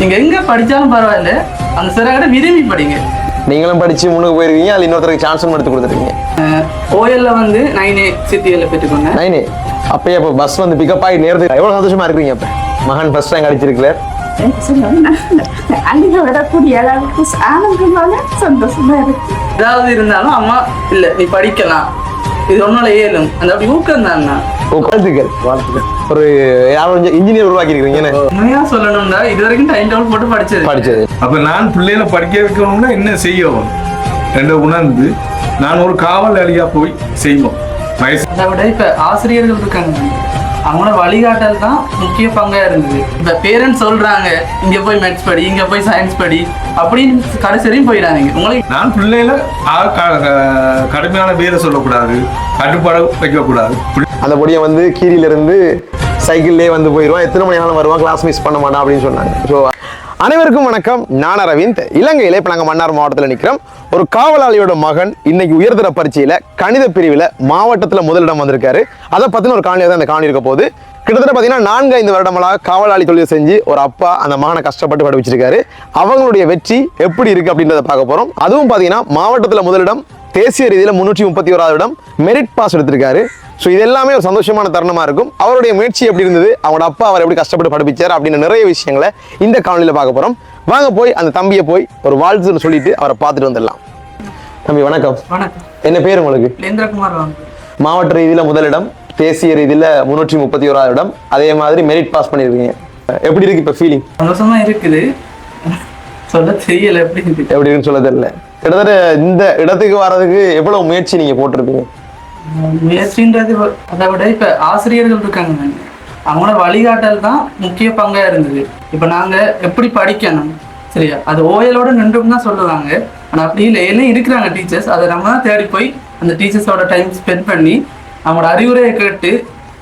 நீங்க எங்க படிச்சாலும் பரவாயில்ல. அந்த சிறகடை விரும்பி படிங்க. நீங்களும் படிச்சு முன்னுக்கு போயிருக்கீங்க அது இன்னொருத்தருக்கு சான்ஸும் எடுத்து கொடுத்துருக்கீங்க ஓஎல்ல வந்து நைனே சித்தியில பெற்றுக்கொண்டேன் நைனே அப்பயே அப்போ பஸ் வந்து பிக்கப் ஆகி நேரத்துக்கு எவ்வளோ சந்தோஷமா இருக்கிறீங்க அப்போ? மகன் ஃபர்ஸ்ட் ரேங்க் அடிச்சிருக்கல அழுக விடக்கூடிய அளவுக்கு ஆனந்தமான சந்தோஷமா இருக்கு. ஏதாவது இருந்தாலும் அம்மா இல்ல நீ படிக்கலாம். இது ஒன்னால ஏலும் அந்த அப்படி ஊக்கம் தான் வாழ்த்துக்கள் வாழ்த்துக்கள் ஒரு யாரும் இன்ஜினியர் உருவாக்கி இருக்கிறீங்கன்னு உண்மையா சொல்லணும்னா இது வரைக்கும் டைம் டேபிள் போட்டு படிச்சது. படிச்சது. அப்ப நான் பிள்ளைகளை படிக்க வைக்கணும்னா என்ன செய்யணும் என்ற உணர்ந்து நான் ஒரு காவலாளியா போய் செய்வோம். வயசு அதை விட இப்ப ஆசிரியர்கள் இருக்காங்க. அவங்களோட வழிகாட்டல் தான் முக்கிய பங்கா இருந்தது. இப்ப பேரண்ட்ஸ் சொல்றாங்க இங்க போய் மேத்ஸ் படி இங்க போய் சயின்ஸ் படி அப்படின்னு கடைசி வரையும் போயிடாதீங்க. உங்களுக்கு நான் பிள்ளைகளை கடுமையான வேலை சொல்லக்கூடாது கட்டுப்பாடு வைக்கக்கூடாது. அந்த பொடியை வந்து கீரியிலிருந்து சைக்கிள்லேயே வந்து போயிடுவான் எத்தனை மணி நேரம் வருவான் கிளாஸ் மிஸ் பண்ண மாட்டான் அப்படின்னு சொன்னாங்க. ஸோ அனைவருக்கும் வணக்கம். நான் அரவிந்த். இலங்கையில் இப்போ நாங்கள் மன்னார் மாவட்டத்தில் நிற்கிறோம் ஒரு காவலாளியோட மகன் இன்னைக்கு உயர்தர பரீட்சையில் கணித பிரிவில் மாவட்டத்தில் முதலிடம் வந்திருக்காரு. அதை பற்றின ஒரு காணொலி தான் இந்த காணொலி இருக்க போது கிட்டத்தட்ட பார்த்தீங்கன்னா நான்கு ஐந்து வருடங்களாக காவலாளி தொழில் செஞ்சு ஒரு அப்பா அந்த மகனை கஷ்டப்பட்டு படிச்சிருக்காரு அவங்களுடைய வெற்றி எப்படி இருக்கு அப்படின்றத பார்க்க போகிறோம் அதுவும் பார்த்தீங்கன்னா மாவட்டத்தில் முதலிடம் தேசிய ரீதியில் முன்னூற்றி முப்பத்தி ஓராவது இடம் மெரிட் பாஸ் எடுத்திருக்காரு. ஸோ இது எல்லாமே ஒரு சந்தோஷமான தருணமா இருக்கும். அவருடைய முயற்சி எப்படி இருந்தது? அவங்களோட அப்பா அவர் எப்படி கஷ்டப்பட்டு படிப்பிச்சார் அப்படின்னு நிறைய விஷயங்களை இந்த காணொலியில் பார்க்க போறோம். வாங்க போய் அந்த தம்பியை போய் ஒரு வாழ்த்துன்னு சொல்லிட்டு அவரை பார்த்துட்டு வந்துடலாம். தம்பி வணக்கம். வணக்கம். என்ன பேர் உங்களுக்கு? மாவட்ட ரீதியில் முதலிடம் தேசிய ரீதியில் முன்னூற்றி முப்பத்தி ஓராவது இடம் அதே மாதிரி மெரிட் பாஸ் பண்ணியிருக்கீங்க. எப்படி இருக்கு இப்போ ஃபீலிங் சந்தோஷமா இருக்குது. சொல்ல தெரியல எப்படி எப்படி இருக்குன்னு சொல்ல தெரியல. கிட்டத்தட்ட இந்த இடத்துக்கு வர்றதுக்கு எவ்வளவு முயற்சி நீங்க போட்டிருப்பீங்க? முயற்சின்றது அதை விட இப்ப ஆசிரியர்கள் இருக்காங்க அவங்களோட வழிகாட்டல் தான் முக்கிய பங்கா இருந்தது. இப்ப நாங்க எப்படி படிக்கணும்? சரியா? அது ஓயலோட நின்றும் தான் சொல்லுவாங்க. ஆனா அப்படி இல்லை. எல்லாம் இருக்கிறாங்க டீச்சர்ஸ் அதை நம்ம தான் தேடி போய் அந்த டீச்சர்ஸோட டைம் ஸ்பெண்ட் பண்ணி அவங்களோட அறிவுரையை கேட்டு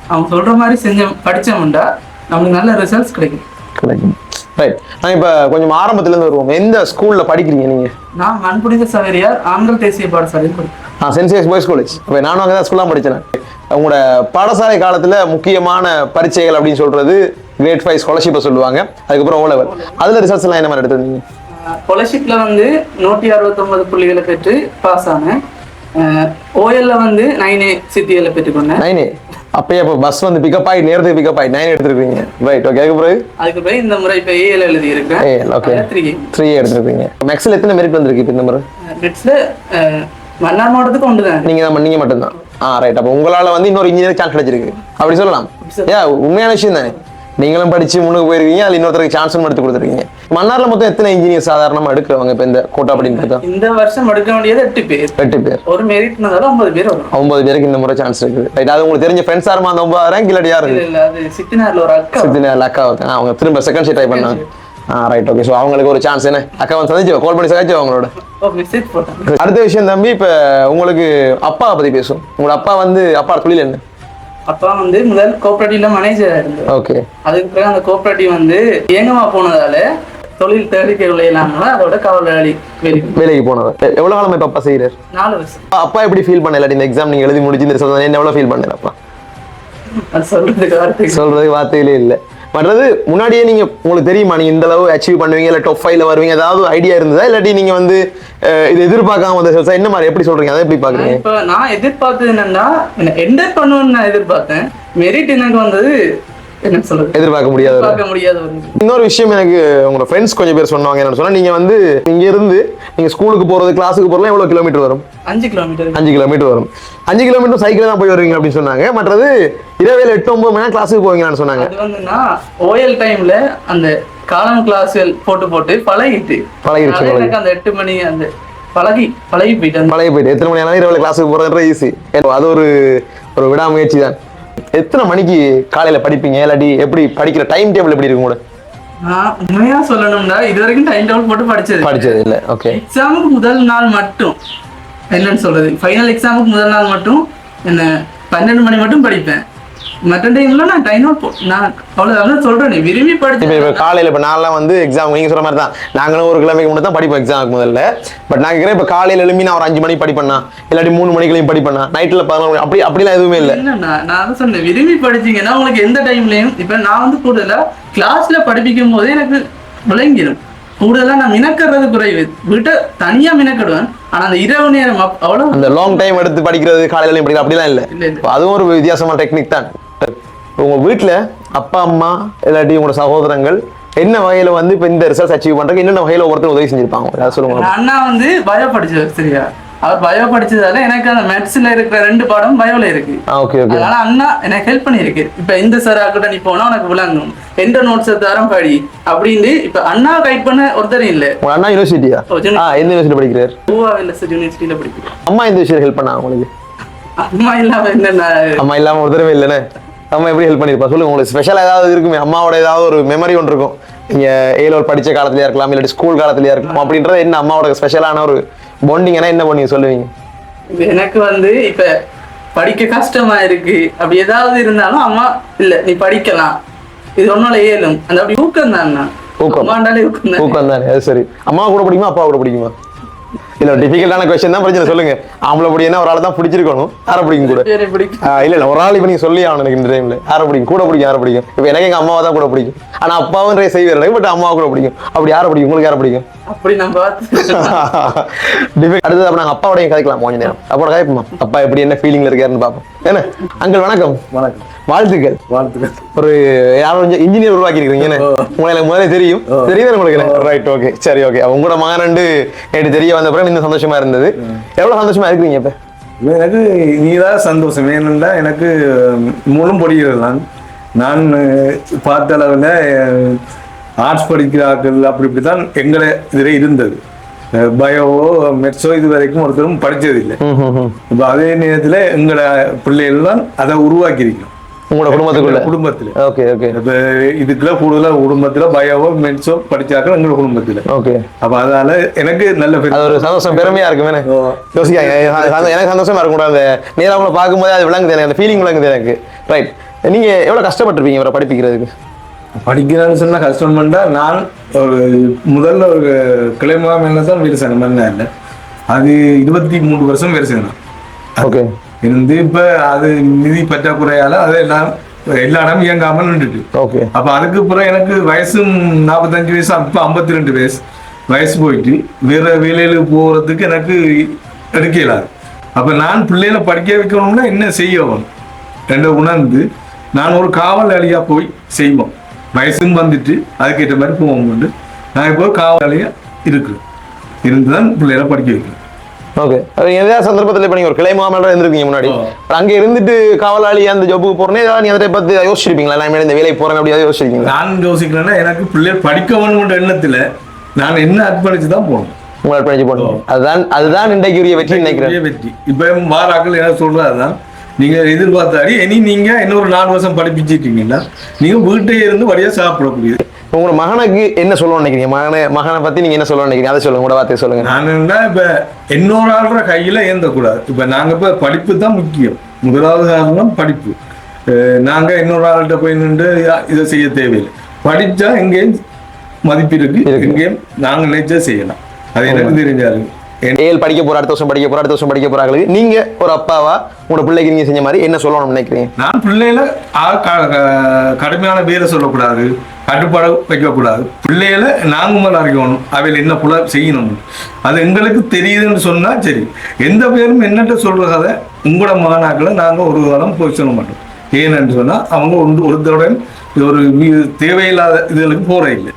அவங்க சொல்ற மாதிரி செஞ்ச படிச்சோம்டா நம்மளுக்கு நல்ல ரிசல்ட்ஸ் கிடைக்கும். கிடைக்கும் ரைட் நான் இப்போ கொஞ்சம் ஆரம்பத்துல இருந்து வருவோம். எந்த ஸ்கூல்ல படிக்கிறீங்க நீங்க? நான் மண்புனித சவேரியார் ஆண்கள் தேசிய பாடசாலையில் ah saint Xavier's boys college இப்போ நானும் அங்கே தான் ஸ்கூல்லாம் படித்தேன் உங்களோட பாடசாலை காலத்துல முக்கியமான பரீட்சைகள் அப்படின்னு சொல்றது கிரேட் ஃபைவ் ஸ்காலர்ஷிப்பை சொல்லுவாங்க. அதுக்கப்புறம் ஓ லெவல் அதுல ரிசல்ட்ஸ் எல்லாம் என்ன மாதிரி எடுத்திருந்தீங்க? ஸ்காலர்ஷிப்ல வந்து நூற்றி அறுபத்தொன்பது புள்ளிகளை பெற்று பாஸ் ஆனேன். ஓஎல்ல வந்து நைனே சித்தியில பெற்றுக்கொண்டேன். நைனே அப்பயே அப்போ பஸ் வந்து பிக்கப் ஆகி நேரத்துக்கு பிக்கப் ஆகி நைன் எடுத்திருக்கீங்க ரைட் ஓகே அதுக்கு பிறகு? அதுக்கு பிறகு இந்த முறை இப்போ ஏஎல் எழுதி இருக்கேன் ஏ ஓகே த்ரீ த்ரீ எடுத்திருக்கீங்க மேக்ஸில் எத்தனை மெரிட் வந்திருக்கு இப்போ இந்த முறை? நெட்ஸ்ல மன்னார் மாவட்டத்துக்கு ஒன்று தான். நீங்க தான் நீங்க மட்டும்தான். ஆ ரைட் அப்போ உங்களால வந்து இன்னொரு இன்ஜினியர் சான்ஸ் கிடைச்சிருக்கு அப்படி சொல்லலாம். ஏ உண்மையான விஷயம் தானே. நீங்களும் படிச்சு முன்னுக்கு போயிருக்கீங்க அது இன்னொருத்தருக்கு சான்ஸும் எடுத்து கொடுத்துருக்கீங்க. மன்னார்ல மொத்தம் எத்தனை இன்ஜினியர் சாதாரணமா எடுக்கிறவங்க இப்போ இந்த கோட்டா அப்படின்னு பார்த்தா? இந்த வருஷம் எடுக்க வேண்டியது எட்டு பேர். எட்டு பேர். ஒரு மெரிட்னால ஒன்பது பேர் வரும். ஒன்பது பேருக்கு இந்த முறை சான்ஸ் இருக்குது. ரைட் அது உங்களுக்கு தெரிஞ்ச ஃப்ரெண்ட்ஸ் யாருமா அந்த ஒன்பது ரேங்க் இல்லாட்டி யாரு சித்தினார்ல ஒரு அக்கா. சித்தின அக்கா இருக்காங்க அவங்க திரும்ப செகண்ட் ஷீட் ட்ரை பண்ணாங்க. ஆ ரைட் ஓகே ஸோ அவங்களுக்கு ஒரு சான்ஸ் என்ன? அக்கா வந்து சந்திச்சு கால் பண்ணி சந்திச்சு அவங்களோட. போட்டாங்க. அடுத்த விஷயம் தம்பி இப்போ உங்களுக்கு அப்பா பத்தி பேசும் உங்களோட அப்பா வந்து அப்பா தொழில் என்ன? அப்பா வந்து முதல் கோஆபரேட்டிவ்ல மேனேஜரா இருந்தார். ஓகே. அதுக்கு பிறகு அந்த கோஆபரேட்டிவ் வந்து இயங்கமா போனதால தொழில் தேடிக்கை இல்லாம அதோட காவலாளி வேலைக்கு போனவர் எ- எவ்வளவு காலமா அப்பா செய்யறாரு நாலு வருஷம். அப்பா- எப்படி ஃபீல் பண்ணல? இந்த எக்ஸாம் நீங்க எழுதி முடிச்சு இந்த ரிசல்ட் என்ன எவ்வளவு ஃபீல் பண்ணல அப்பா? சொல்றதுக்கு வார்த்தை சொல்றதுக்கு வார்த்தையிலே இல்ல. மற்றது முன்னாடியே நீங்க உங்களுக்கு தெரியுமா? நீங்க இந்த அளவு அச்சீவ் பண்ணுவீங்க இல்ல டாப் ஃபைவ்ல வருவீங்க ஏதாவது ஐடியா இருந்ததா? இல்லாட்டி நீங்க வந்து இது எதிர்பார்க்காம வந்த ரிசல்ட் என்ன மாதிரி எப்படி சொல்றீங்க? அதை எப்படி பாக்குறீங்க? இப்ப நான் எதிர்பார்த்தது என்னன்னா என்டர் பண்ணுவேன்னு நான் எதிர்பார்த்தேன். மெரிட் எனக்கு வந்தது எதிர்பார்க்க முடியாத இன்னொரு விஷயம் எனக்கு உங்களோட ஃப்ரெண்ட்ஸ் கொஞ்சம் பேர் சொன்னாங்க என்னன்னு சொன்னா நீங்க வந்து இங்க இருந்து நீங்க ஸ்கூலுக்கு போறது கிளாஸுக்கு போறதுலாம் எவ்வளவு கிலோமீட்டர் வரும்? அஞ்சு கிலோமீட்டர் அஞ்சு கிலோமீட்டர் வரும். அஞ்சு கிலோமீட்டர் சைக்கிள் தான் போய் வருவீங்க அப்படின்னு சொன்னாங்க. மற்றது இரவேல எட்டு ஒன்பது மணி கிளாஸுக்கு போவீங்கன்னு சொன்னாங்க. அது வந்துன்னா ஓஎல் டைம்ல அந்த காலம் கிளாஸ்கள் போட்டு போட்டு பழகிட்டு. எனக்கு அந்த எட்டு மணி அந்த பழகி பழகி போயிட்டு பழைய போயிட்டு எத்தனை மணி ஆனாலும் இரவு கிளாஸுக்கு போறது ஈஸி அது ஒரு ஒரு விடாமுயற்சி தான். எத்தனை மணிக்கு காலையில படிப்பீங்க? இல்லாட்டி எப்படி படிக்கிற டைம் டேபிள் எப்படி இருக்கும் கூட? உண்மையா சொல்லணும்னா இது வரைக்கும் டைம் டேபிள் போட்டு படிச்சது படிச்சது இல்ல ஓகே எக்ஸாமுக்கு முதல் நாள் மட்டும். என்னன்னு சொல்றது? ஃபைனல் எக்ஸாமுக்கு முதல் நாள் மட்டும் என்ன பன்னெண்டு மணி மட்டும் படிப்பேன். மற்ற டைம்ல நான் டைம் போ நான் அவ்வளவுதான் சொல்றேன் விரும்பி படிச்சு இப்போ காலையில இப்போ நான்லாம் வந்து எக்ஸாம் நீங்க சொல்ற மாதிரி தான் நாங்களும் ஒரு கிழமைக்கு முன்னாடி தான் படிப்போம் எக்ஸாமுக்கு முதல்ல. பட் நான் கேட்குறேன் இப்போ காலையில எழுப்பி நான் ஒரு அஞ்சு மணிக்கு படிப்பேன்னா இல்லாட்டி மூணு மணிக்குலையும் படிப்பேன்னா நைட்ல பதினொரு மணி அப்படி அப்படிலாம் எதுவுமே இல்லை. நான் தான் சொன்னேன் விரும்பி படிச்சீங்கன்னா உங்களுக்கு எந்த டைம்லயும் இப்ப நான் வந்து கூடுதலா கிளாஸ்ல படிப்பிக்கும் போதே எனக்கு விளங்கிடும் கூடுதலா நான் மினக்கிறது குறைவு. வீட்டை தனியா மினக்கிடுவேன். ஆனா அந்த இரவு நேரம் அவ்வளவு அந்த லாங் டைம் எடுத்து படிக்கிறது காலையில படிக்கிறது அப்படிலாம் இல்ல. அதுவும் ஒரு வித்தியாசமான டெக்னிக் தான். உங்க வீட்ல அப்பா அம்மா இல்லாட்டி உங்களோட சகோதரங்கள் என்ன வகையில வந்து இப்ப இந்த ரிசல்ட் அச்சீவ் பண்றதுக்கு என்னென்ன வகையில ஒவ்வொருத்தர் உதவி செஞ்சிருப்பாங்க? அதை சொல்லுங்க அண்ணா வந்து பயோ படிச்சவர் சரியா? அவர் பயோ படிச்சதால எனக்கு அந்த மேத்ஸ்ல இருக்கிற ரெண்டு பாடம் பயோல இருக்கு. ஓகே ஓகே அதனால அண்ணா எனக்கு ஹெல்ப் பண்ணியிருக்கு. இப்ப இந்த சார் கிட்ட நீ போனா உனக்கு விளங்கும் எந்த நோட்ஸ் தரம் படி. அப்படின்னு இப்ப அண்ணா கைட் பண்ண ஒருத்தரும் இல்ல. அண்ணா யூனிவர்சிட்டியா எந்த யூனிவர்சிட்டி படிக்கிறார்? பூவாவில் யூனிவர்சிட்டியில படிக்கிறேன் அம்மா எந்த விஷயம் ஹெல்ப் பண்ணாங்க உங்களுக்கு? அம்மா இல்லாம என்னென்ன அம்மா இல்லாம ஒருத்தரவே இல்லைண்ணே. அம்மா எப்படி ஹெல்ப் பண்ணிருப்பா சொல்லுங்க உங்களுக்கு ஸ்பெஷல் ஏதாவது இருக்குமே? அம்மாவோட ஏதாவது ஒரு மெமரி ஒன்று இருக்கும். நீங்க ஏலோர் படிச்ச காலத்துலயா இருக்கலாம் இல்லாட்டி ஸ்கூல் காலத்துலயா இருக்கலாம். அப்படின்றது என்ன அம்மாவோட ஸ்பெஷலான ஒரு பாண்டிங்னா என்ன பண்ணி சொல்லுவீங்க? எனக்கு வந்து இப்ப படிக்க கஷ்டமா இருக்கு. அப்படி ஏதாவது இருந்தாலும் அம்மா இல்ல நீ படிக்கலாம். இது ஒன்னால இயலும் அந்த அப்படி ஊக்கம். தான். ஊக்கம். ஊக்கம் தான் சரி. அம்மா கூட பிடிக்குமா அப்பா கூட பிடிக்குமா? இல்ல டிஃபிகல்ட்டான கொஸ்டின் தான் பிரச்சனை சொல்லுங்க. ஆம்பளை பிடிக்குன்னா ஒரு ஆள் தான் பிடிச்சிருக்கணும். யாரை பிடிக்கும் கூட? இல்ல இல்ல ஒரு ஆள் இப்ப நீங்க சொல்லி ஆகணும் எனக்கு இந்த டைம்ல யாரை பிடிக்கும்? கூட பிடிக்கும் யாரை பிடிக்கும்? இப்ப எனக்கு எங்க அம்மாவை தான் கூட பிடிக்கும். ஆனா அப்பாவும் நிறைய செய்வார் பட் அம்மாவை கூட பிடிக்கும். அப்படி யாரை பிடிக்கும்? உங்களுக்கு யாரை பிடிக்கும்? அப்படி. அடுத்தது அப்ப நாங்க அப்பாவோடையும் கதைக்கலாம் கொஞ்ச நேரம். அப்போட கதைப்போமா அப்பா எப்படி என்ன ஃபீலிங்ல இருக்காருன்னு பார்ப்போம். என்ன? அங்கிள் வணக்கம். வணக்கம். வாழ்த்துக்கள். வாழ்த்துக்கள். ஒரு யாரும் கொஞ்சம் இன்ஜினியர் உருவாக்கி இருக்கீங்க உங்களை எனக்கு முதல்ல தெரியும். தெரியுது உங்களுக்கு? ரைட் ஓகே சரி ஓகே உங்களோட மகன் ரெண்டு நேற்று தெரிய வந்த பிறகு இன்னும் சந்தோஷமா இருந்தது. எவ்வளவு சந்தோஷமா இருக்கிறீங்க இப்ப? எனக்கு நீதான் சந்தோஷம். ஏனென்றா எனக்கு மூலம் படிக்கிறது நான் நான் பார்த்த அளவில் ஆர்ட்ஸ் படிக்கிறார்கள் அப்படி இப்படி தான் எங்களை இதில் இருந்தது. பயோவோ மெட்ஸோ இது வரைக்கும் ஒருத்தரும் படிச்சதில்லை. இப்போ அதே நேரத்தில் எங்களை பிள்ளைகள் தான் அதை உருவாக்கி இருக்கணும் உங்களோட குடும்பத்துக்குள்ள? குடும்பத்தில். ஓகே ஓகே இதுக்குள்ள கூடுதலாக குடும்பத்தில் பயோவோ மெட்ஸோ படிச்சாக்கள் எங்களோட குடும்பத்தில். ஓகே அப்போ அதனால எனக்கு நல்ல அது ஒரு சந்தோஷம் பெருமையா இருக்கும் என்ன? ஓ. யோசிக்காங்க எனக்கு சந்தோ- எனக்கு சந்தோஷமா இருக்கும் அந்த நேரா உங்களை பார்க்கும்போது அது விளங்குது எனக்கு அந்த ஃபீலிங் விளங்குது எனக்கு. ரைட் நீங்க எவ்வளவு கஷ்டப்பட்டிருப்பீங்க இவரை படிப்பிக்கிறதுக்கு? படிக்கிறான்னு சொன்னா கஷ்டம் பண்ணா நான் ஒரு முதல்ல ஒரு கிளைமுகாம் என்ன தான் வேலை செய்யணும் இல்லை. அது இருபத்தி மூணு வருஷம் வேலை செய்யணும் ஓகே இருந்து இப்ப அது நிதி பற்றாக்குறையால அது எல்லாம் எல்லா இடமும் இயங்காமல் நின்றுட்டு. ஓகே அப்ப அதுக்கு பிறகு எனக்கு வயசும் நாற்பத்தஞ்சு வயசு அப்ப ஐம்பத்தி ரெண்டு வயசு வயசு போயிட்டு வேற வேலையில போறதுக்கு எனக்கு எடுக்க இயலாது அப்ப நான் பிள்ளைகளை படிக்க வைக்கணும்னா என்ன செய்யணும்? என்ற உணர்ந்து நான் ஒரு காவலாளியா போய் செய்வோம். வயசும் வந்துட்டு அதுக்கேற்ற மாதிரி போவோம். நான் இப்போ காவலாளியா இருக்கிறேன் இருந்து தான் பிள்ளைகளை படிக்க வைக்கிறேன் ஓகே எதாவது சந்தர்ப்பத்தில் இப்போ நீங்கள் ஒரு கிளை மாமல்ல இருந்திருக்கீங்க முன்னாடி. அங்கே இருந்துட்டு காவலாளி அந்த ஜாபுக்கு போறேனே ஏதாவது நீ அதை பத்தி யோசிச்சிருப்பீங்களா? நான் இந்த வேலைக்கு போறேன் அப்படி ஏதாவது யோசிச்சிருக்கீங்களா? நான் யோசிக்கிறேன்னா எனக்கு பிள்ளைகள் படிக்க வேணும்ன்ற எண்ணத்துல நான் என்ன அர்ப்பணிச்சு தான் போகணும் உங்களை படிச்சு போனோம் அதுதான் அதுதான் இன்றைக்கு உரிய வெற்றி நினைக்கிறேன். வெற்றி. இப்ப வாராக்கள் என்ன சொல்றாருதான் நீங்க எதிர்பார்த்தாடி இனி நீங்க இன்னொரு நாலு வருஷம் படிப்பிச்சிட்டீங்கன்னா நீங்க வீட்டே இருந்து வழியா சாப்பிடக்கூடியது. உங்களோட மகனுக்கு என்ன சொல்லணும்னு நினைக்கிறீங்க? மகனை மகனை பத்தி நீங்க என்ன சொல்லணும்னு நினைக்கிறீங்க? அதை சொல்லுங்க உங்களோட வார்த்தையை சொல்லுங்க. நான் என்ன இப்ப இன்னொரு ஆள்ற கையில ஏந்தக்கூடாது. இப்ப நாங்க இப்ப படிப்பு தான் முக்கியம். முதலாவது காரணம் படிப்பு. நாங்க இன்னொரு ஆள்கிட்ட போய் நின்று இதை செய்ய தேவையில்லை. படிச்சா எங்கேயும் மதிப்பு இருக்கு. எங்கேயும் நாங்க நினைச்சா செய்யலாம். அது எனக்கு தெரிஞ்சாரு ஏழு படிக்க போற அடுத்த வருஷம் படிக்க போற அடுத்த வருஷம் படிக்க போறாங்களுக்கு நீங்க ஒரு அப்பாவா உங்களோட பிள்ளைக்கு நீங்க செஞ்ச மாதிரி என்ன சொல்லணும்னு நினைக்கிறீங்க? நான் பிள்ளைகளை கடுமையான பேரை சொல்லக்கூடாது. கட்டுப்பாடு வைக்கக்கூடாது. பிள்ளைகளை நாங்க முதல்ல அறிக்கணும் அவையில் என்ன புல செய்யணும்? அது எங்களுக்கு தெரியுதுன்னு சொன்னா சரி. எந்த பேரும் என்னட்ட சொல்ற கதை உங்களோட மகனாக்களை நாங்க ஒரு காலம் போய் சொல்ல மாட்டோம். ஏன்னு சொன்னா அவங்க ஒன்று ஒருத்தருடன் ஒரு தேவையில்லாத இதுகளுக்கு போற இல்லை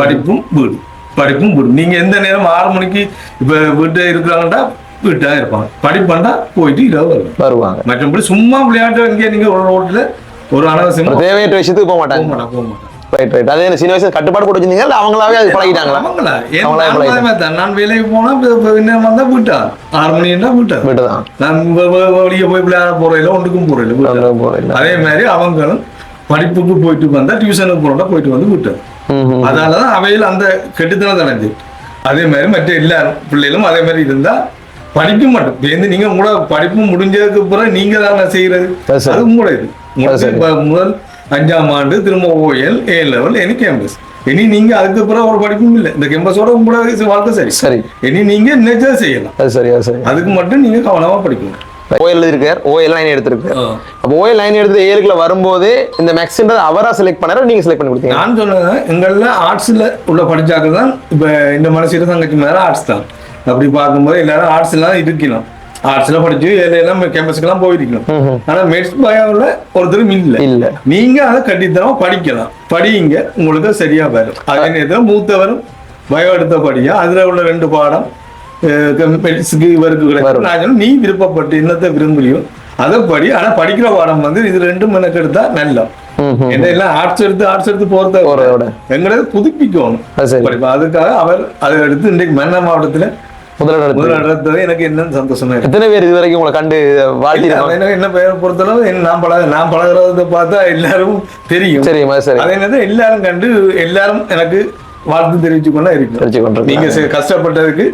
படிப்பும் வீடு. படிப்பும் வீடு. நீங்க எந்த நேரம் ஆறு மணிக்கு இப்ப வீட்டை இருக்கிறாங்கடா வீட்டா இருப்பாங்க. படிப்பாண்டா போயிட்டு இரவு வருவாங்க. வருவாங்க. மற்றபடி சும்மா விளையாட்டு எங்கே நீங்க ஒரு ரோட்ல ஒரு அனாவசியமா தேவையற்ற விஷயத்துக்கு போக போக மாட்டாங்க மாட்டாங்க போக மாட்டாங்க. ரைட் ரைட் அதே சின்ன வயசுல கட்டுப்பாடு போட்டு வச்சிருந்தீங்க இல்ல அவங்களாவே அது பழகிட்டாங்களா? அவங்களா? ஏன் அவங்களா நான் பழகிட்டாங்க. தான். நான் வேலைக்கு போனா இன்னும் வந்தா வீட்டா? ஆறு மணின்னா வீட்டா? வீட்டுதான். நான் வெ- வெ- வெளியே போய் விளையாட போறதில்ல ஒன்றுக்கும் போறதில்ல வீட்டா. அதே மாதிரி அவங்களும் படிப்புக்கு போயிட்டு வந்தா டியூஷனுக்கு போறோம்னா போயிட்டு வந்து ம். அதனாலதான் அவையில் அந்த கெட்டுத்தனம் தடைஞ்சு அதே மாதிரி மற்ற எல்லாரும் பிள்ளைகளும் அதே மாதிரி இருந்தா படிக்க மாட்டோம். வேந்து நீங்க உங்களோட படிப்பு முடிஞ்சதுக்கு பிறகு நீங்க தானே செய்யறது அது உங்களோட முதல் அஞ்சாம் ஆண்டு திரும்ப O L A level any campus இனி நீங்க அதுக்கு பிறகு ஒரு படிப்பும் இல்லை. இந்த கேம்பஸோட உங்களோட வாழ்க்கை சரி. சரி. இனி நீங்க நினைச்சதை செய்யலாம். அது சரி அது சரி. அதுக்கு மட்டும் நீங்க கவனமா படிக்கணும். ஓஎல் எழுதிருக்கார் ஓஎல் லைன் எடுத்திருக்கார் ஆ. அப்போ ஓஎல் லைன் எடுத்து ஏழுக்குள்ள வரும்போது இந்த மேக்ஸ்ன்றது அவரா செலக்ட் பண்ணாரா நீங்க செலக்ட் பண்ணி கொடுத்தீங்க? நான் சொன்னது எங்கள்ல ஆர்ட்ஸ்ல உள்ள படிச்சாக்கள் தான் இப்ப இந்த மனசு தங்கச்சி மேல ஆர்ட்ஸ் தான். அப்படி பார்க்கும்போது எல்லாரும் ஆர்ட்ஸ் எல்லாம் இருக்கலாம் ஆர்ட்ஸ்ல படிச்சு எல்லாம் கேம்பஸ்க்கெல்லாம் போயிருக்கணும் ஆனா மெட்ஸ் பயோல ஒருத்தரும் இல்ல. இல்ல. நீங்க அதை கட்டித்தரமா படிக்கலாம். படிங்க உங்களுக்கு சரியா வரும். அதே நேரத்தில் மூத்தவரும் பயோ எடுத்த படியா அதுல உள்ள ரெண்டு பாடம் மெட்ஸுக்கு இவருக்கு கிடைக்கும் நான் நீ விருப்பப்பட்டு என்னத்தை விரும்புறியோ அதை படி. ஆனா படிக்கிற பாடம் வந்து இது ரெண்டும் எனக்கு எடுத்தா நல்லா என்ன எல்லாம் ஆர்ட்ஸ் எடுத்து ஆர்ட்ஸ் எடுத்து போறத. எங்களது புதுப்பிக்கணும். அதுக்காக அவர் அதை எடுத்து இன்றைக்கு மன்ன மாவட்டத்துல முதலிடம் எனக்கு என்ன சந்தோஷமா இருக்கு. எத்தனை பேர் இது வரைக்கும் உங்களை கண்டு வாழ்த்தி எனக்கு என்ன பெயரை பொறுத்தளவு நான் பழக நான் பழகிறத பார்த்தா எல்லாரும் தெரியும். சரிம்மா சரி. அதே நேரத்தில் எல்லாரும் கண்டு எல்லாரும் எனக்கு வாழ்த்து தெரிவிச்சு கொண்டா கொண்டிருக்காங்க. நீங்க கஷ்டப்பட்டதுக்கு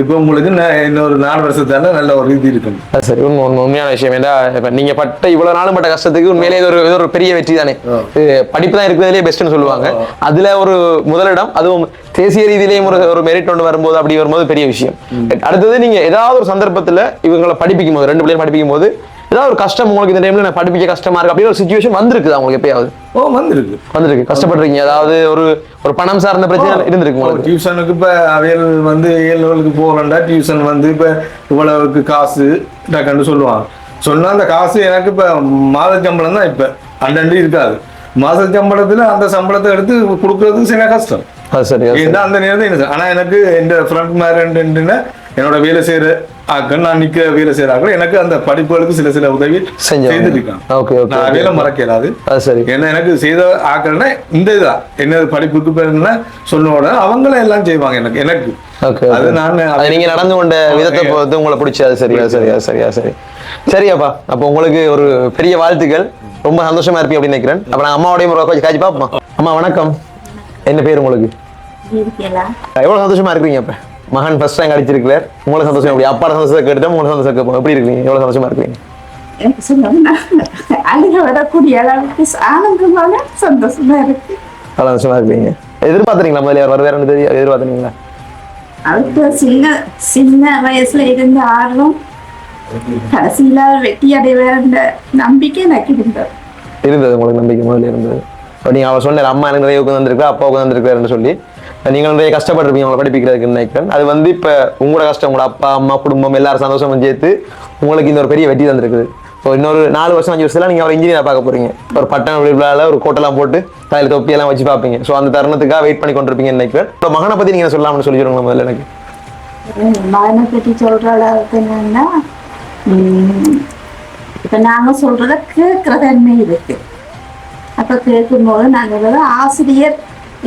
இப்போ உங்களுக்கு இன்னொரு நாலு வருஷத்தால நல்ல ஒரு இது இருக்கும். அது சரி உண்மை உண்மை உண்மையான விஷயம். ஏன்டா இப்ப நீங்க பட்ட இவ்வளவு நாளும் பட்ட கஷ்டத்துக்கு உண்மையிலே இது ஒரு இது ஒரு பெரிய வெற்றி தானே. படிப்பு தான் இருக்கிறதுலே பெஸ்ட்னு சொல்லுவாங்க. அதுல ஒரு முதலிடம் அதுவும் தேசிய ரீதியிலேயும் ஒரு ஒரு மெரிட் ஒன்று வரும்போது அப்படி வரும்போது பெரிய விஷயம். அடுத்தது நீங்க ஏதாவது ஒரு சந்தர்ப்பத்துல இவங்களை படிப்பிக்கும் போது ரெண்டு பிள்ளைங்க படிப்பிக்கும் போது ஏதாவது ஒரு கஷ்டம் உங்களுக்கு இந்த டைம்ல நான் படிப்பிக்க கஷ்டமா இருக்கு அப்படின்னு ஒரு சுச்சுவேஷன் வந்திருக்குதா உங்களுக்கு எப்பயாவது? ஓ வந்திருக்கு. வந்திருக்கு. கஷ்டப்படுறீங்க. அதாவது ஒரு ஒரு பணம் சார்ந்த பிரச்சனை இருந்திருக்கு உங்களுக்கு? டியூஷனுக்கு இப்ப அவையல் வந்து ஏழுவலுக்கு போகிறேன்டா டியூஷன் வந்து இப்ப இவ்வளவுக்கு காசு டக்குன்னு சொல்லுவாங்க. சொன்னா அந்த காசு எனக்கு இப்ப மாத சம்பளம் தான் இப்ப. அண்டண்டு இருக்காது. மாத சம்பளத்துல அந்த சம்பளத்தை எடுத்து கொடுக்கறது சில கஷ்டம். அது சரி. ஏன்னா அந்த நேரத்தில் என்ன ஆனா எனக்கு எந்த ஃப்ரெண்ட் மாதிரி என்னோட வேலை செய்யற ஆக்கள் நான் நிக்க வேலை செய்யற ஆக்கள் எனக்கு அந்த படிப்புகளுக்கு சில சில உதவி. செய்திருக்கான் நான். வேலை மறக்கலாது. அது சரி. ஏன்னா எனக்கு செய்த ஆக்கள்னா இந்த இதுதான் என்ன படிப்புக்கு பேர் என்ன சொன்ன உடனே அவங்கள எல்லாம் செய்வாங்க எனக்கு எனக்கு. ஓகே அது நான் அது நீங்க நடந்து கொண்ட விதத்தை பொறுத்து உங்களை பிடிச்சி அது சரியா சரியா சரியா சரி சரியாப்பா அப்போ. உங்களுக்கு ஒரு பெரிய வாழ்த்துக்கள். ரொம்ப சந்தோஷமா இருப்பீங்க அப்படின்னு நினைக்கிறேன். அப்ப நான் அம்மாவோடய முறை கொஞ்சம் காய்ச்சி பாப்போமா அம்மா வணக்கம். என்ன பேர் உங்களுக்கு? எவ்வளவு சந்தோஷமா இருக்கீங்க அப்ப? மகன் ஃபர்ஸ்ட் டைம் அடிச்சிருக்கிறார். உங்களுக்கு சந்தோஷம் எப்படி? அப்பாட சந்தோஷத்தை கேட்டுட்டு உங்களுக்கு சந்தோஷம் கேட்போம் எப்படி இருக்கீங்க? எவ்வளவு சந்தோஷமா இருக்கீங்க? அழுக வரக்கூடிய அளவுக்கு ஆனந்தமான சந்தோஷமா இருக்கு. அவ்வளவு சந்தோஷமா இருக்கீங்க. எதிர்பார்த்தீங்களா முதல்ல அவர் தெரியும் எதிர்பார்த்தீங்களா அடுத்த சின்ன சின்ன வயசுல இருந்த ஆர்வம் கடைசியில வெற்றி அடைவேன்ற நம்பிக்கை எனக்கு இருந்தது. இருந்தது உங்களுக்கு நம்பிக்கை முதல்ல இருந்தது. அப்ப நீங்க அவர் சொன்னார் அம்மா எனக்கு நிறைய உட்காந்துருக்கா அப்பா உட்காந்துருக்காருன்னு சொல்லி. நீங்கள் நிறைய கஷ்டப்பட்டிருப்பீங்க உங்களை படிப்பிக்கிறதுக்கு நினைக்கிறேன் அது வந்து இப்போ உங்களோட கஷ்டம் உங்களோட அப்பா அம்மா குடும்பம் எல்லாரும் சந்தோஷமும் சேர்த்து உங்களுக்கு இந்த ஒரு பெரிய வெற்றி தந்திருக்குது. ஸோ இன்னொரு நாலு வருஷம் அஞ்சு வருஷத்துல நீங்க ஒரு இன்ஜினியர் பார்க்க போறீங்க. ஒரு பட்டம் விழாவில் ஒரு கோட்டெல்லாம் போட்டு தலையில் தொப்பியெல்லாம் வச்சு பார்ப்பீங்க. ஸோ அந்த தருணத்துக்காக வெயிட் பண்ணி கொண்டிருப்பீங்க நினைக்கிறேன் இப்போ மகனை பத்தி நீங்க சொல்லலாம்னு சொல்லி சொல்லுங்க முதல்ல எனக்கு. மகனை பற்றி சொல்கிற அளவுக்கு என்னன்னா இப்போ நாங்கள் சொல்கிறத கேட்குற தன்மை இருக்குது அப்ப கேட்கும்போது நாங்கள் ஆசிரியர்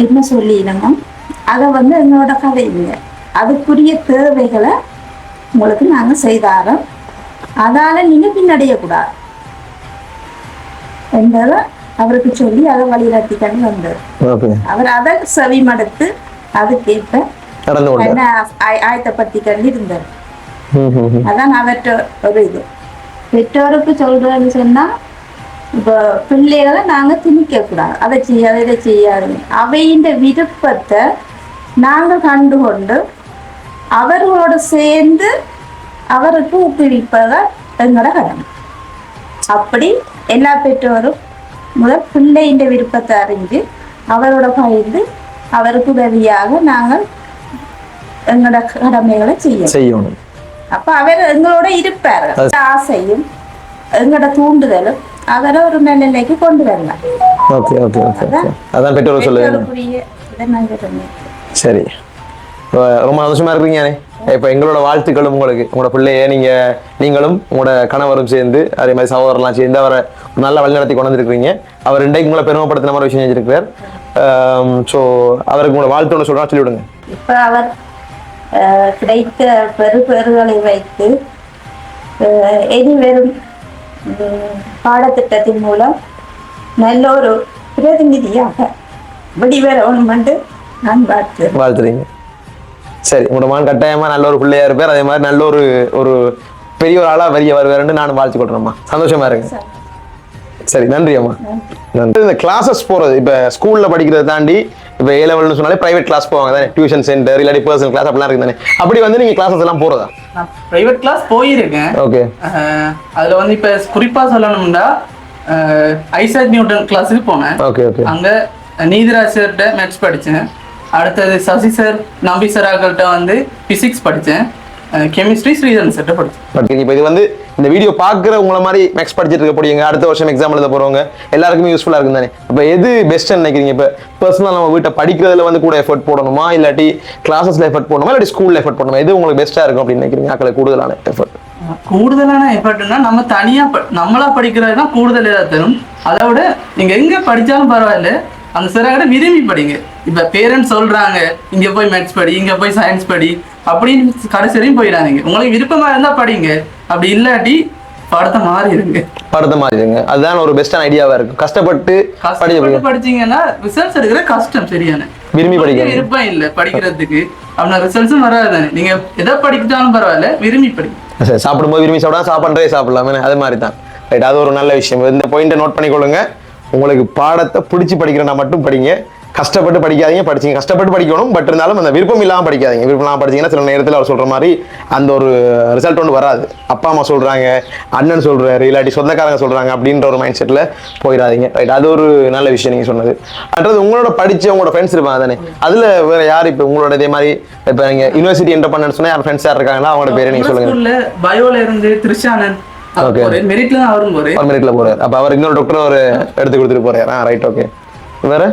என்ன சொல்லிடணும்? அதை வந்து எங்களோட கதை இல்லை அதுக்குரிய தேவைகளை உங்களுக்கு நாங்க செய்தாரோம். அதால நீங்க பின்னடையக்கூடாது. என்பதை அவருக்கு சொல்லி அதை வழிநடத்தி கொண்டு வந்தார் அவர் அதை செவிமடுத்து அதுக்கேற்ப ஆயத்தப்படுத்தி கொண்டு இருந்தார். அதான் அவற்ற ஒரு இது. பெற்றோருக்கு சொல்றேன்னு சொன்னா இப்போ பிள்ளைகளை நாங்க திணிக்க கூடாது அதை செய்யாத இதை செய்யாது அவையின் விருப்பத்தை நாங்கள் கண்டுகொண்டு அவர்களோட சேர்ந்து அவருக்கு ஊக்குவிப்பதா எங்களோட கடமை. அப்படி எல்லா பெற்றோரும் முதல் பிள்ளையின் விருப்பத்தை அறிஞ்சு அவரோட பகிர்ந்து அவருக்கு உதவியாக நாங்கள் எங்களோட கடமைகளை செய்யணும். செய்யணும். அப்ப அவர் எங்களோட இருப்பார்கள். ஆசையும் எங்களோட தூண்டுதலும் அவரை ஒரு நிலைக்கு கொண்டு வரலாம். ஓகே ஓகே ஓகே அதான் பெற்றோர் சொல்லுங்க சரி. ரொம்ப சந்தோஷமா இருக்கிறீங்க இப்போ எங்களோட வாழ்த்துக்களும் உங்களுக்கு. உங்களோட பிள்ளைய நீங்க நீங்களும் உங்களோட கணவரும் சேர்ந்து அதே மாதிரி சகோதரெல்லாம் சேர்ந்து அவரை ஒரு நல்ல வழிநடத்தி கொண்டு வந்திருக்கிறீங்க. அவர் இன்றைக்கு உங்களை பெருமைப்படுத்தின மாதிரி விஷயம் செஞ்சிருக்கிறார். ஸோ அவருக்கு உங்களோட வாழ்த்து ஒன்று சொல்றா சொல்லி விடுங்க இப்ப அவர் கிடைத்த பெரு பெருகளை வைத்து அஹ், இனிவரும் பாடத்திட்டத்தின் மூலம் நல்ல ஒரு பிரதிநிதியாக வெளிவரணும் என்று வாழ்த்துறீங்க. சரி உங்களோட மகன் கட்டாயமா நல்ல ஒரு பிள்ளையா இருப்பார். அதே மாதிரி நல்ல ஒரு ஒரு பெரிய ஒரு ஆளா வரிய வருவாருன்னு நானும் வாழ்த்து கொள்றேம்மா சந்தோஷமா இருங்க. சரி. நன்றி அம்மா. நன்றி. இந்த கிளாஸஸ் போறது இப்ப ஸ்கூல்ல படிக்கிறதை தாண்டி இப்போ ஏ லெவல்னு சொன்னாலே பிரைவேட் கிளாஸ் போவாங்க தானே. டியூஷன் சென்டர் இல்லாட்டி பர்சனல் கிளாஸ் அப்படிலாம் இருக்கு தானே. அப்படி வந்து நீங்க கிளாஸஸ் எல்லாம் போறதா? நான் ப்ரைவேட் கிளாஸ் போயிருக்கேன். ஓகே அதுல வந்து இப்ப குறிப்பா சொல்லணும்னா ஐசக் நியூட்டன் கிளாஸுக்கு போனேன். ஓகே ஓகே அங்க நீதிராஜ் சார்கிட்ட மேத்ஸ் படிச்சேன். அடுத்தது சசி சார் நம்பி சார் அவர்கள்ட்ட வந்து பிசிக்ஸ் படிச்சேன். கெமிஸ்ட்ரி ஸ்ரீதரன் சார்கிட்ட படிச்சேன். பட் இப்போ இது வந்து இந்த வீடியோ பார்க்குற உங்களை மாதிரி மேக்ஸ் படிச்சிட்டு இருக்க போறீங்க. அடுத்த வருஷம் எக்ஸாம் எழுத போறவங்க எல்லாருக்குமே யூஸ்ஃபுல்லாக இருக்கும் தானே இப்போ எது பெஸ்ட்னு நினைக்கிறீங்க இப்போ? பர்சனல் நம்ம வீட்டை படிக்கிறதுல வந்து கூட எஃபர்ட் போடணுமா? இல்லாட்டி கிளாஸஸ்ல எஃபர்ட் போடணுமா? இல்லாட்டி ஸ்கூல்ல எஃபர்ட் போடணுமா? எது உங்களுக்கு பெஸ்ட்டாக இருக்கும் அப்படின்னு நினைக்கிறீங்க? ஆக்களை கூடுதலான எஃபர்ட் கூடுதலான எஃபர்ட்னா நம்ம தனியா ப- நம்மளா படிக்கிறது தான் கூடுதல் இதாக தரும். அதை விட நீங்க எங்க படிச்சாலும் பரவாயில்ல. அந்த சிறகட விரும்பி படிங்க. இப்ப பேரண்ட்ஸ் சொல்றாங்க இங்க போய் மேத்ஸ் படி இங்க போய் சயின்ஸ் படி அப்படின்னு கடைசி வரையும் போயிடாதீங்க உங்களுக்கு விருப்பமா இருந்தா படிங்க. அப்படி இல்லாட்டி படத்தை மாறி இருங்க படுத்த இருங்க அதுதான் ஒரு பெஸ்ட்டான ஐடியாவா இருக்கும். கஷ்டப்பட்டு கஷ்டப்பட்டு படிக்க படிச்சீங்கன்னா ரிசல்ட்ஸ் எடுக்கிற கஷ்டம் சரியான. விரும்பி படிக்கணும். விருப்பம் இல்ல படிக்கிறதுக்கு. அப்படின்னா ரிசல்ட்ஸும் வராது தானே. நீங்க எதை படிக்கிட்டாலும் பரவாயில்ல விரும்பி படிங்க. சாப்பிடும்போது விரும்பி சாப்பிடா சாப்பாடுறே சாப்பிடலாமே அது மாதிரி தான் ரைட் அது ஒரு நல்ல விஷயம். இந்த பாயிண்ட்டை நோட் பண்ணிக்கொள்ளுங்க. உங்களுக்கு பாடத்தை பிடிச்சி படிக்கிறனா மட்டும் படிங்க. கஷ்டப்பட்டு படிக்காதீங்க படிச்சிங்க. கஷ்டப்பட்டு படிக்கணும் பட் இருந்தாலும் அந்த விருப்பம் இல்லாமல் படிக்காதீங்க. விருப்பம் இல்லாமல் படிச்சீங்கன்னா சில நேரத்தில் அவர் சொல்கிற மாதிரி அந்த ஒரு ரிசல்ட் ஒன்று வராது. அப்பா அம்மா சொல்கிறாங்க அண்ணன் சொல்கிறாரு இல்லாட்டி சொந்தக்காரங்க சொல்கிறாங்க அப்படின்ற ஒரு மைண்ட் செட்டில் போயிடாதீங்க. ரைட் அது ஒரு நல்ல விஷயம் நீங்கள் சொன்னது. அடுத்தது உங்களோட படித்த உங்களோட ஃப்ரெண்ட்ஸ் இருப்பாங்க தானே. அதில் வேற யார் இப்போ உங்களோட இதே மாதிரி இப்போ நீங்கள் யூனிவர்சிட்டி என்டர் பண்ணணும்னு சொன்னால் யார் ஃப்ரெண்ட்ஸ் யார் இருக்காங்களா அவங்களோட பேரை நீங்கள் சொல்லுங்க. பயோல இருந்து திருஷானன் போறேன். மெரிட்ல தான் அவரும் போறேன். ஒரு மினிட்ல போறாரு. அப்ப அவர் இன்னொரு டாக்டர் ஒரு எடுத்து கொடுத்துட்டு போறாரு. ஆ ரைட் ஓகே வேற?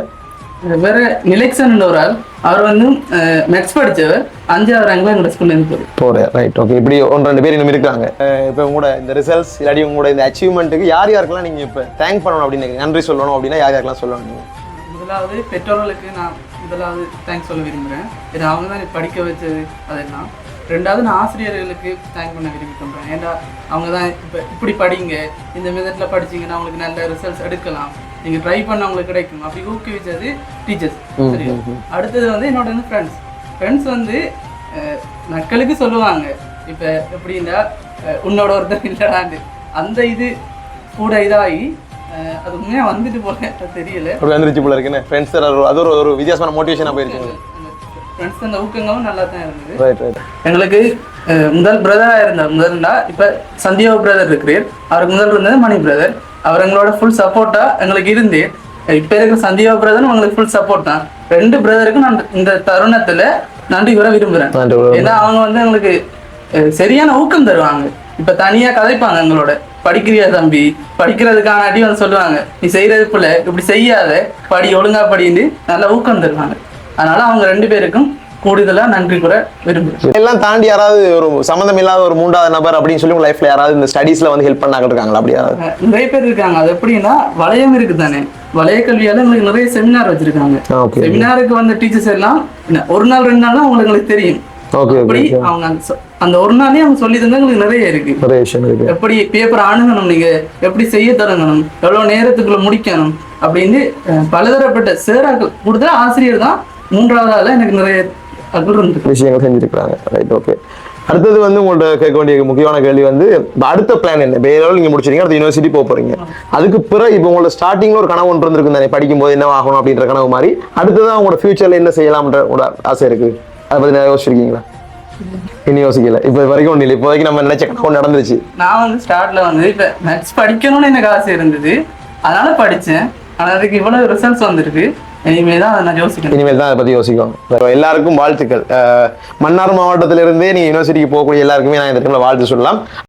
வேற நிலெக்சன் ஒரு ஆள். அவர் வந்து மெட்ஸ் படிச்சவர். அஞ்சாவது ரேங்க்ல எங்க ஸ்கூல்ல இருந்து போறாரு. போறாரு. ரைட் ஓகே இப்படி ஒன்று ரெண்டு பேர் இன்னும் இருக்காங்க இப்போ உங்களோட இந்த ரிசல்ட்ஸ் இல்லாட்டி உங்களோட இந்த அச்சீவ்மெண்ட்டுக்கு யார் யாருக்கெல்லாம் நீங்க இப்போ தேங்க் பண்ணணும் அப்படின்னு நினைக்கிறீங்க? நன்றி சொல்லணும் அப்படின்னா யார் யாருக்கெல்லாம் சொல்லணும் நீங்க? முதலாவது பெற்றோர்களுக்கு நான் முதலாவது தேங்க்ஸ் சொல்ல விரும்புகிறேன் ஏன்னா அவங்க தான் படிக்க வச்சது அதெல்லாம். ரெண்டாவது நான் ஆசிரியர்களுக்கு தேங்க் பண்ண விரும்பி பண்ணுறேன் ஏன்னா அவங்க தான் இப்போ இப்படி படிங்க இந்த மெத்தடில் படிச்சீங்கன்னா உங்களுக்கு நல்ல ரிசல்ட்ஸ் எடுக்கலாம். நீங்கள் ட்ரை பண்ண உங்களுக்கு கிடைக்கும். அப்படி ஊக்குவிச்சது டீச்சர்ஸ் சரியா? அடுத்தது வந்து என்னோட வந்து ஃப்ரெண்ட்ஸ் ஃப்ரெண்ட்ஸ் வந்து அஹ், நக்களுக்கு சொல்லுவாங்க. இப்போ எப்படின்னா உன்னோட ஒருத்தர் இல்லடான்னு அந்த இது கூட இதாகி அது உண்மையாக வந்துட்டு போல தெரியல. அப்படி வந்துருச்சு போல இருக்குன்னு. ஃப்ரெண்ட்ஸ் அது ஒரு ஒரு வித்தியாசமான மோட்டிவேஷனாக போயிருச்சு. ஃப்ரெண்ட்ஸ் அந்த ஊக்கங்களும் நல்லா தான் இருந்தது. ரைட் ரைட் எங்களுக்கு முதல் பிரதராக இருந்தார் முதல்னா இப்போ சந்தியா பிரதர் இருக்கிறார் அவருக்கு முதல் இருந்தது மணி பிரதர் அவர் எங்களோட ஃபுல் சப்போர்ட்டாக எங்களுக்கு இருந்து இப்போ இருக்கிற சந்தியா பிரதரும் எங்களுக்கு ஃபுல் சப்போர்ட் தான். ரெண்டு பிரதருக்கும் நான் இந்த தருணத்தில் நன்றி கூற விரும்புகிறேன் ஏன்னா அவங்க வந்து எங்களுக்கு சரியான ஊக்கம் தருவாங்க. இப்போ தனியாக கதைப்பாங்க எங்களோட. படிக்கிறியா தம்பி? படிக்கிறதுக்கான அடி வந்து சொல்லுவாங்க. நீ செய்யறது போல இப்படி செய்யாத. படி ஒழுங்கா படின்னு நல்ல ஊக்கம் தருவாங்க. அதனால அவங்க ரெண்டு பேருக்கும் கூடுதலா நன்றி கூற விரும்புகிறேன். எல்லாம் தாண்டி யாராவது ஒரு சம்மந்தம் இல்லாத ஒரு மூன்றாவது நபர் அப்படின்னு சொல்லி உங்க லைஃப்ல யாராவது இந்த ஸ்டடீஸ்ல வந்து ஹெல்ப் பண்ணாங்க இருக்காங்களா? அப்படி நிறைய பேர் இருக்காங்க. அது எப்படின்னா வளையம் இருக்கு தானே வளைய கல்வியால எங்களுக்கு நிறைய செமினார் வச்சிருக்காங்க. செமினாருக்கு வந்த டீச்சர்ஸ் எல்லாம் ஒரு நாள் ரெண்டு நாள் உங்களுக்கு எங்களுக்கு தெரியும். அப்படி அவங்க அந்த ஒரு நாளே அவங்க சொல்லி தந்தா எங்களுக்கு நிறைய இருக்கு. எப்படி பேப்பர் அணுகணும் நீங்க? எப்படி செய்ய தொடங்கணும்? எவ்வளவு நேரத்துக்குள்ள முடிக்கணும்? அப்படின்னு பலதரப்பட்ட சேராக்கள் கூடுதல் ஆசிரியர் தான் மூன்றாவது ஆளா எனக்கு நிறைய விஷயங்கள் செஞ்சிருக்காங்க ரைட் ஓகே அடுத்தது வந்து உங்கள்ட்ட கேட்க வேண்டிய முக்கியமான கேள்வி வந்து அடுத்த பிளான் என்ன? வேற நீங்க முடிச்சிருக்கீங்க அடுத்த யூனிவர்சிட்டி போக போறீங்க. அதுக்கு பிறகு இப்போ உங்களோட ஸ்டார்டிங்ல ஒரு கனவு ஒன்று இருந்திருக்கும் தானே? படிக்கும் போது என்ன ஆகணும் அப்படின்ற கனவு மாதிரி. அடுத்ததான் உங்களோட ஃபியூச்சர்ல என்ன செய்யலாம்ன்ற உங்களோட ஆசை இருக்கு? அதை பத்தி நிறைய யோசிச்சிருக்கீங்களா? இன்னும் யோசிக்கல. இப்போ வரைக்கும் ஒன்றும் இல்லை. இப்போதைக்கு நம்ம நினைச்ச கனவு நடந்துருச்சு. நான் வந்து ஸ்டார்ட்ல வந்து இப்ப மேத்ஸ் படிக்கணும்னு எனக்கு ஆசை இருந்தது. அதனால படிச்சேன். ஆனா அதுக்கு இவ்வளவு ரிசல்ட்ஸ் வந்திருக்கு. இனிமே தான் அதை நான் யோசிக்கணும். இனிமேல் தான் அதை பற்றி யோசிக்கும். எல்லாருக்கும் வாழ்த்துக்கள். மன்னார் மாவட்டத்திலிருந்தே நீங்கள் யூனிவர்சிட்டிக்கு போகக்கூடிய எல்லாருக்குமே நான் இந்த டைமில் வாழ்த்து சொல்லலாம்.